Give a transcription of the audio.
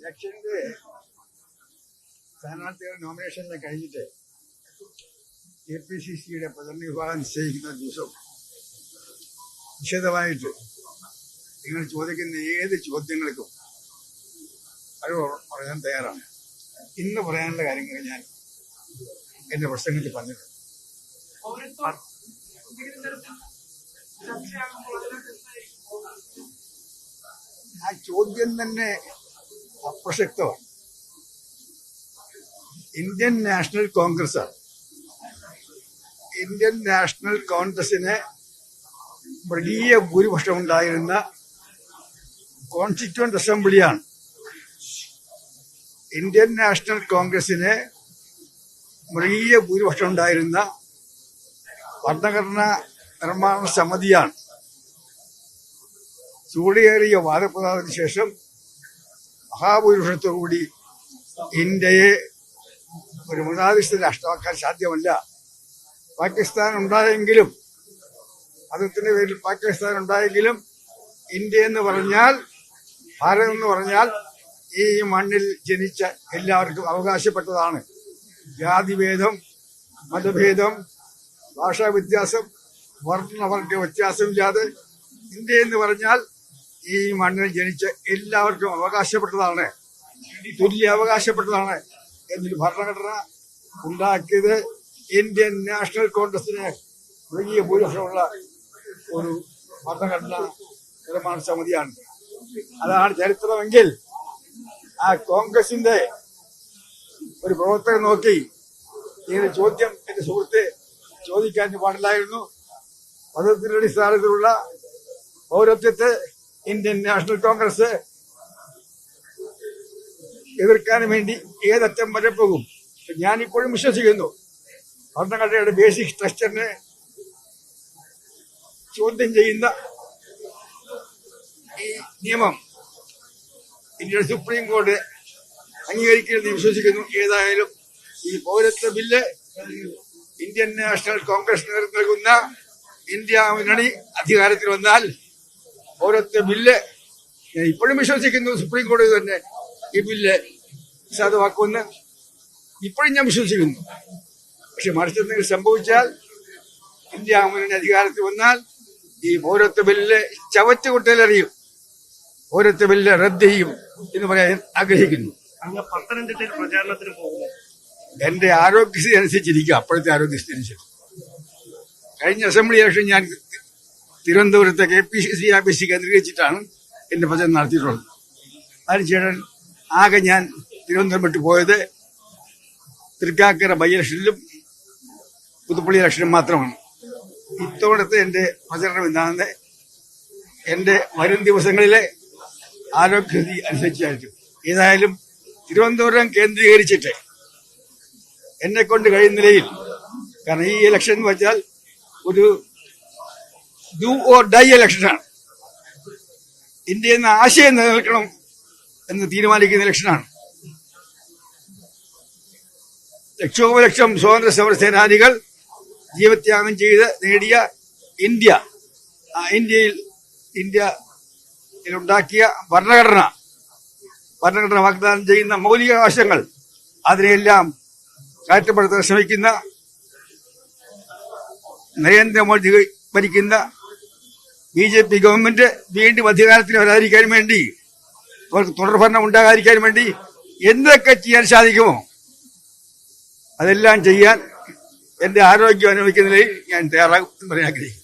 ഇലക്ഷന്റെ സ്ഥാനാർത്ഥികൾ നോമിനേഷനിലെ കഴിഞ്ഞിട്ട് K P C സിയുടെ പ്രതിനിധി വിഭാഗം നിശ്ചയിക്കുന്ന ദിവസം വിശദമായിട്ട് നിങ്ങൾ ചോദിക്കുന്ന ഏത് ചോദ്യങ്ങൾക്കും അത് പറയാൻ തയ്യാറാണ്. ഇന്ന് പറയാനുള്ള കാര്യങ്ങൾ ഞാൻ എന്റെ പ്രസംഗത്തിൽ പറഞ്ഞിട്ടുണ്ട്. ആ ചോദ്യം തന്നെ അപ്രസക്തമാണ് Indian National Congress Indian National കോൺഗ്രസിന് വലിയ ഭൂരിപക്ഷം ഉണ്ടായിരുന്ന കോൺസ്റ്റിറ്റ്യൂന്റ് അസംബ്ലിയാണ്. ഇന്ത്യൻ നാഷണൽ കോൺഗ്രസിന് വലിയ ഭൂരിപക്ഷം ഉണ്ടായിരുന്ന ഭരണഘടനാ നിർമ്മാണ സമിതിയാണ്. ചൂടിയേറിയ വാദപ്രതാപത്തിന് ശേഷം മഹാഭൂരിപക്ഷത്തോടുകൂടി ഇന്ത്യയെ ഒരു മുനാദിസ്ഥ രാഷ്ട്രമാക്കാൻ സാധ്യമല്ല. പാകിസ്ഥാൻ ഉണ്ടായെങ്കിലും മതത്തിന്റെ പേരിൽ പാകിസ്ഥാൻ ഉണ്ടായെങ്കിലും ഇന്ത്യ എന്ന് പറഞ്ഞാൽ ഭാരതം എന്ന് പറഞ്ഞാൽ ഈ മണ്ണിൽ ജനിച്ച എല്ലാവർക്കും അവകാശപ്പെട്ടതാണ്. ജാതിഭേദം മതഭേദം ഭാഷാ വ്യത്യാസം വർണവർഗ വ്യത്യാസമില്ലാതെ ഇന്ത്യ എന്ന് പറഞ്ഞാൽ ഈ മണ്ണിൽ ജനിച്ച എല്ലാവർക്കും അവകാശപ്പെട്ടതാണ്. തുല്യ അവകാശപ്പെട്ടതാണ് എന്നൊരു ഭരണഘടന ഉണ്ടാക്കിയത് ഇന്ത്യൻ നാഷണൽ കോൺഗ്രസിന് വലിയ ഭൂരിപക്ഷമുള്ള ഒരു ഭരണഘടന നിർമ്മാണ സമിതിയാണ്. അതാണ് ചരിത്രമെങ്കിൽ ആ കോൺഗ്രസിന്റെ ഒരു പ്രവർത്തകൻ നോക്കി ഇങ്ങനെ ചോദ്യം എന്റെ സുഹൃത്തെ ചോദിക്കാൻ പാടില്ലായിരുന്നു. പദത്തിനടിസ്ഥാനത്തിലുള്ള പൗരത്വത്തെ ഇന്ത്യൻ നാഷണൽ കോൺഗ്രസ് എതിർക്കാൻ വേണ്ടി ഏതറ്റം വരെ പോകും. ഞാനിപ്പോഴും വിശ്വസിക്കുന്നു. ഭരണഘടനയുടെ ബേസിക് സ്ട്രക്ചറിനെ ചോദ്യം ചെയ്യുന്ന ഈ നിയമം ഇന്ത്യയുടെ സുപ്രീം കോടതി അംഗീകരിക്കണമെന്ന് വിശ്വസിക്കുന്നു. ഏതായാലും ഈ പൗരത്വ ബില്ല് ഇന്ത്യൻ നാഷണൽ കോൺഗ്രസ് നൽകുന്ന ഇന്ത്യ മുന്നണി അധികാരത്തിൽ വന്നാൽ പൗരത്വ ബില്ല് ഇപ്പോഴും വിശ്വസിക്കുന്നു സുപ്രീം കോടതി തന്നെ ഈ ബില്ല് സാധുവാക്കുമെന്ന് ഇപ്പോഴും ഞാൻ വിശ്വസിക്കുന്നു. പക്ഷെ മറിച്ചെന്തെങ്കിലും സംഭവിച്ചാൽ ഇന്ത്യ മുന്നണി അധികാരത്തിൽ വന്നാൽ ഈ പൗരത്വ ബില്ല് ചവറ്റുകുട്ടയിലറിയും പൗരത്വ ബില്ല് റദ്ദ് ചെയ്യും എന്ന് പറയാൻ ആഗ്രഹിക്കുന്നു. പത്തനംതിട്ടയിൽ പ്രചാരണത്തിന് പോകുന്നു എന്റെ ആരോഗ്യസ്ഥിതി അനുസരിച്ചിരിക്കും. അപ്പോഴത്തെ ആരോഗ്യസ്ഥിതി അനുസരിച്ച്. കഴിഞ്ഞ അസംബ്ലി ഇലക്ഷൻ ഞാൻ തിരുവനന്തപുരത്തെ കെ പി സി സി ആഫീസിൽ കേന്ദ്രീകരിച്ചിട്ടാണ് എന്റെ പ്രചരണം നടത്തിയിട്ടുള്ളത്. അതിനുശേഷം ആകെ ഞാൻ തിരുവനന്തപുരം വിട്ടു പോയത് തൃക്കാക്കര ബൈ ഇലക്ഷനിലും പുതുപ്പള്ളി ഇലക്ഷനും മാത്രമാണ്. ഇത്തവണത്തെ എന്റെ പ്രചരണം എന്താണെന്ന് എന്റെ വരും ദിവസങ്ങളിലെ ആരോഗ്യസ്ഥിതി അനുസരിച്ചായിരിക്കും. ഏതായാലും തിരുവനന്തപുരം കേന്ദ്രീകരിച്ചിട്ട് എന്നെ കൊണ്ട് കഴിയുന്ന നിലയിൽ കാരണം ഈ ഇലക്ഷൻ എന്ന് വെച്ചാൽ ഒരു ഡു ഓർ ഡൈ ഇലക്ഷനാണ് ഇന്ത്യ എന്ന ആശയം നിലനിൽക്കണം എന്ന് തീരുമാനിക്കുന്ന ഇലക്ഷനാണ് ലക്ഷോപലക്ഷം സ്വാതന്ത്ര്യ സമര സേനാനികൾ ജീവത്യാഗം ചെയ്ത് നേടിയ ഇന്ത്യ ഇന്ത്യയിൽ ഇന്ത്യയിലുണ്ടാക്കിയ ഭരണഘടന ഭരണഘടന വാഗ്ദാനം ചെയ്യുന്ന മൗലികാവകാശങ്ങൾ അതിനെയെല്ലാം കാറ്റപ്പെടുത്താൻ ശ്രമിക്കുന്ന നരേന്ദ്രമോദി ഭരിക്കുന്ന ബി ജെ പി ഗവൺമെന്റ് വീണ്ടും അധികാരത്തിൽ വരാതിരിക്കാൻ വേണ്ടി അവർക്ക് തുടർഭരണം ഉണ്ടാകാതിരിക്കാൻ വേണ്ടി എന്തൊക്കെ ചെയ്യാൻ സാധിക്കുമോ അതെല്ലാം ചെയ്യാൻ എന്റെ ആരോഗ്യം അനുഭവിക്കുന്നതിൽ ഞാൻ തയ്യാറാകും എന്ന് പറയാൻ ആഗ്രഹിക്കുന്നു.